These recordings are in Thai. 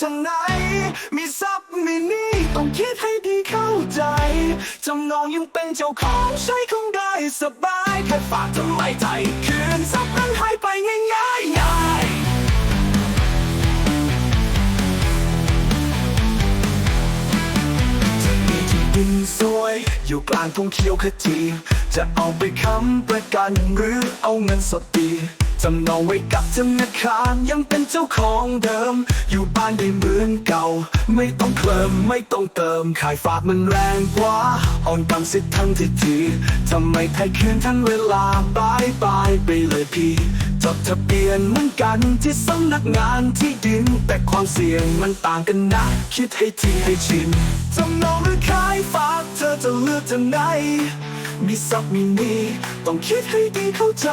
ทางไหน มีทรัพย์มีหนี่ต้องคิดให้ดีเข้าใจ จำนองยังเป็นเจ้าของใช้คงได้สบาย แค่ฝากทำไมใจ คืนทรัพย์นั้นหายไปง่ายง่ายง่ายจะมีที่ดินสวย อยู่กลางทุ่งเขียวขจี จะเอาไปค้ำประกันหรือเอาเงินสดดี จำนองไว้กับธนาคารยังเป็นเจ้าของเดิม อยู่บ้านได้เหมือนเก่า ไม่ต้องเคลิมไม่ต้องเติม ขายฝากมันแรงกว่าอ่อนกำสิทธิ์ทั้งทิทีทำไมไทยคืนทั้งเวลาบายบายไปเลยพี่จดทะเบียนเหมือนกันที่สำนักงานที่ดิน แต่ความเสี่ยงมันต่างกันนะ คิดให้ทีให้ชินจำนองหรือขายฝากเธอจะเลือกทางไหนมีทรัพย์มีหนี้ต้องคิดให้ดีเข้าใจ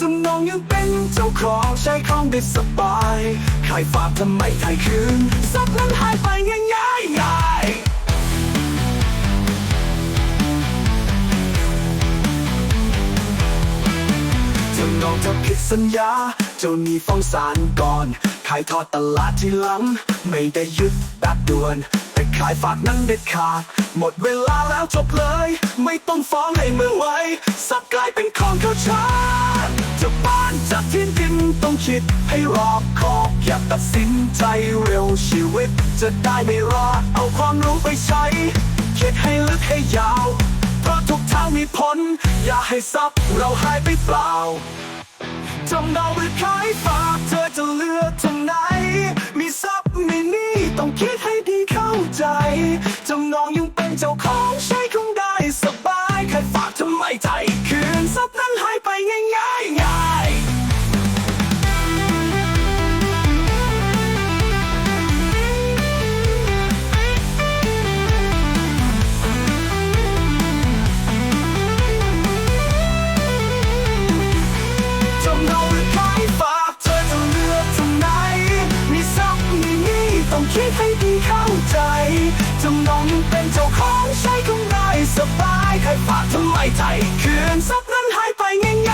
จำนองยังเป็นเจ้าของใช้ของได้สบายขายฝากทำไมไทยคืนทรัพย์นั้นหายไปง่ายง่ายง่ายจำนองถ้าผิดสัญญา เจ้านี้ฟ้องศาลก่อน ขายทอดตลาดที่หลัง ไม่ได้ยึดแบบด่วน แต่ขายฝากนั้นเด็ดขาด หมดเวลาแล้วจบเลย ไม่ต้องฟ้องให้มือไว้สับกลายเป็นของเขาชาติ จากที่ดินต้องคิดให้รอบคอบอย่าตัดสินใจเร็วชีวิต จะได้ไม่รอดเอาความรู้ไปใช้ คิดให้ลึกให้ยาว เพราะทุกทางมีผล อย่าให้ทรัพย์เราหายไปเปล่าจำเราหรือขา คิดให้ดีเข้าใจจำนองยังเป็นเจ้าของใช้คำไรสบายใครฝากทำไมไทยคืนทรัพย์นั้นหายไปง่าย